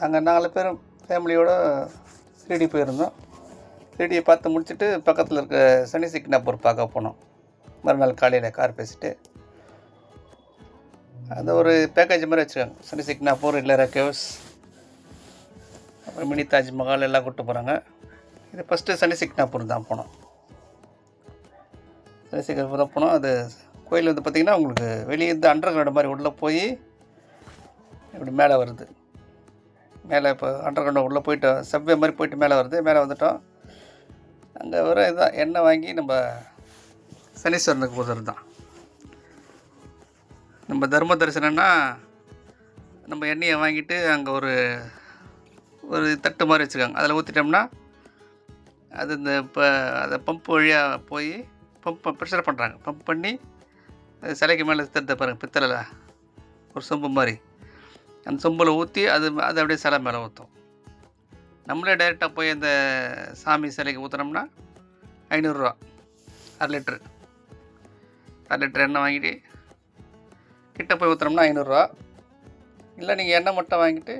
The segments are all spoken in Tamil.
நாங்கள் நாலு பேரும் ஃபேமிலியோடு ஷிரடி போயிருந்தோம். ஷிரடியை பார்த்து முடிச்சுட்டு பக்கத்தில் இருக்க சனி சிக்னாப்பூர் பார்க்க போனோம். மறுநாள் காலையில் கார் பேசிட்டு. அது ஒரு பேக்கேஜ் மாதிரி வச்சுருக்காங்க சனி சிக்னாப்பூர் இல்லை கேவ்ஸ் அப்புறம் மினி தாஜ்மஹால் எல்லாம் கூப்பிட்டு போகிறாங்க இது ஃபஸ்ட்டு சனி சிக்னாப்பூர் தான் போனோம். சனி சிக்னாப்பூர் தான் போனோம். அது கோயில் வந்து பார்த்திங்கன்னா உங்களுக்கு வெளியே இருந்து அண்டர் கிரவுண்ட் மாதிரி உள்ளே போய் இப்படி மேலே வருது. மேலே இப்போ அண்டர் கிரவுண்ட் உள்ளே போயிட்டோம் சப்வே மாதிரி போயிட்டு மேலே வருது. மேலே வந்துட்டோம். அங்கே வர இதுதான் எண்ணெய் வாங்கி நம்ம சனீஸ்வரனுக்கு போகிறது தான் நம்ம தர்ம தரிசனம்னா நம்ம எண்ணெயை வாங்கிட்டு அங்கே ஒரு ஒரு தட்டு மாதிரி வச்சுருக்காங்க. அதில் ஊற்றிட்டோம்னா அது இந்த இப்போ அதை பம்ப் வழியாக போய் பம்ப் ப்ரெஷர் பண்ணுறாங்க பம்ப் பண்ணி சிலைக்கு மேலே தருத்த பாருங்கள் பித்தளை ஒரு சொம்பு மாதிரி. அந்த சொம்பில் ஊற்றி அது அது அப்படியே சிலை மேலே ஊற்றும் நம்மளே டைரெக்டாக போய் அந்த சாமி சிலைக்கு ஊற்றுனோம்னா ஐநூறுரூவா அரை லிட்ரு அரை லிட்ரு எண்ணெய் வாங்கிட்டு கிட்ட போய் ஊற்றுனோம்னா ஐநூறுரூவா. இல்லை நீங்கள் எண்ணெய் மட்டும் வாங்கிட்டு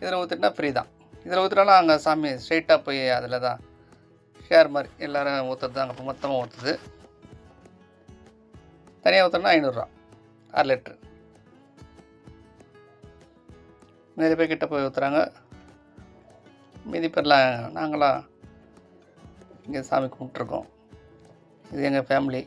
இதில் ஊற்றிட்டா ஃப்ரீ தான். இதில் ஊற்றுனாலும் அங்கே சாமி ஸ்ட்ரெயிட்டாக போய் அதில் தான் ஷேர் மாதிரி எல்லோரும் ஊற்றுறது தான் அங்கே மொத்தமாக ஊற்றுது தனியாக ஊற்றுனா ஐநூறுரூவா அரை லிட்ரு நிறைய பேர் கிட்ட போய் ஊற்றுறாங்க மீதி பேர்லாம் நாங்களாம் இங்கே சாமி கும்பிட்ருக்கோம் இது எங்கள் ஃபேமிலி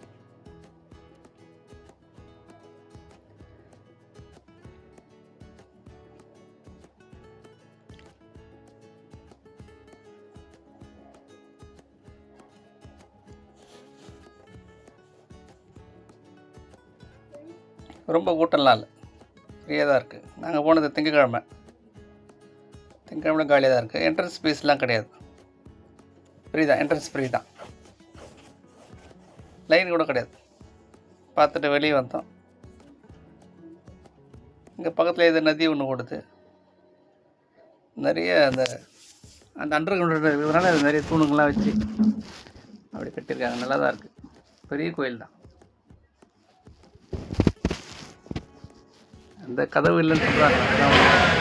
ரொம்ப கூட்டம்லாம் இல்லை ஃப்ரீயாக தான் இருக்குது நாங்கள் போனது திங்கக்கிழமை. திங்கக்கிழமை காலியாக தான் இருக்குது என்ட்ரன்ஸ் ஃபீஸ்லாம் கிடையாது. ஃப்ரீ தான். என்ட்ரன்ஸ் ஃப்ரீ தான். லைன் கூட கிடையாது. பார்த்துட்டு வெளியே வந்தோம். இங்கே பக்கத்தில் இது நதி ஒன்று ஓடுது. நிறைய அந்த அந்த அண்டர் கிரவுண்ட் நிறைய தூணுங்கள்லாம் வச்சு அப்படி கட்டியிருக்காங்க. நல்லா தான் இருக்குது பெரிய கோயில் தான். இந்த கதவு இல்லைன்னு சொல்கிறாங்க அதெல்லாம் ஒண்ணும்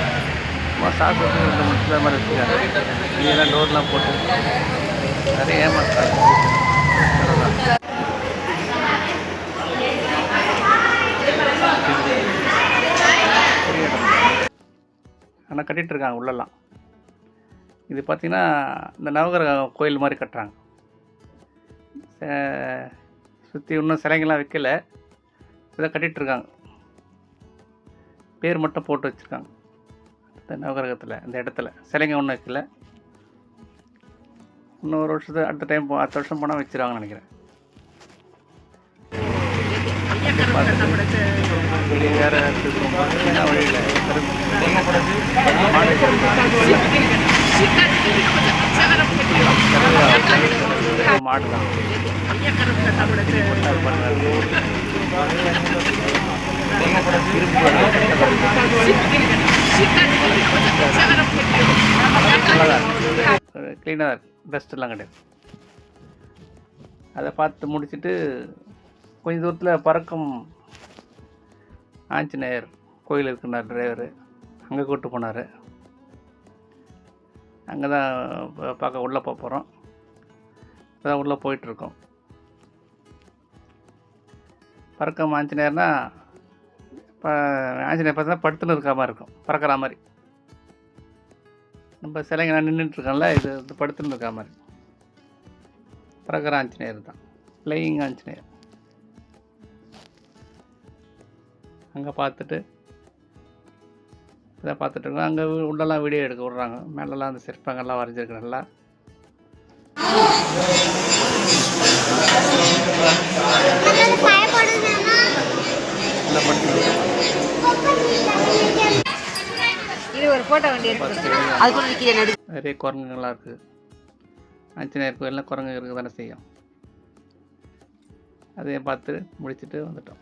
சும்மா சாப்பிட்டு மாதிரி வச்சுருக்காங்க இதெல்லாம் டோர்லாம் போட்டு நிறைய ஏமாத்துறாங்க ஆனால் கட்டிகிட்ருக்காங்க உள்ளெல்லாம் இது பார்த்திங்கன்னா இந்த நவகிரக கோயில் மாதிரி கட்டுறாங்க. சுற்றி இன்னும் சிலைங்கள்லாம் விற்கலை இதை கட்டிகிட்ருக்காங்க பேர் மட்டும் போட்டு வச்சுருக்காங்க. இந்த நவகிரகத்தில் இந்த இடத்துல. சிலைங்க ஒன்றும் வைக்கல இன்னும் ஒரு வருஷத்து அடுத்த டைம் போ அடுத்த வருஷம் போனால் வச்சுருவாங்கன்னு நினைக்கிறேன். மாடு தான் க்ளீனாக இருக்கு டஸ்ட்டெல்லாம் கிடையாது. அதை பார்த்து முடிச்சுட்டு கொஞ்சம் தூரத்தில் பறக்கும் ஆஞ்சநேயர் கோயில் இருக்கிறார் டிரைவரு அங்கே கூப்பிட்டு போனார். அங்கே தான் பார்க்க உள்ளே போக போகிறோம் இப்போ உள்ளே போயிட்டுருக்கோம் பறக்கம் ஆஞ்சநேயர்னா இப்போ ஆஞ்சநேயர் பார்த்தா படுத்துன்னு இருக்கிற மாதிரி இருக்கும். பறக்கிற மாதிரி. நம்ம சிலைங்க நான் நின்றுட்டுருக்கோம்ல இது வந்து படுத்துன்னு இருக்கிற மாதிரி. பறக்கிற ஆஞ்சநேயர் தான். ஃப்ளையிங் ஆஞ்சநேயர். அங்கே பார்த்துட்டு இதை பார்த்துட்டு இருக்கோம் அங்கே உள்ளெல்லாம் வீடியோ எடுக்க விட்றாங்க. மேலெல்லாம் அந்த சிற்பங்கள்லாம் வரைஞ்சிருக்கு நல்லா போட்டோ வண்டி இருக்கு. கூட நிக்கிறேன் நடு நிறைய குரங்குங்கள்லாம் இருக்குது ஆஞ்சநேயர் கோயிலில் குரங்கு இருக்க தானே செய்யும். அதையும் பார்த்து முடிச்சுட்டு வந்துட்டோம்.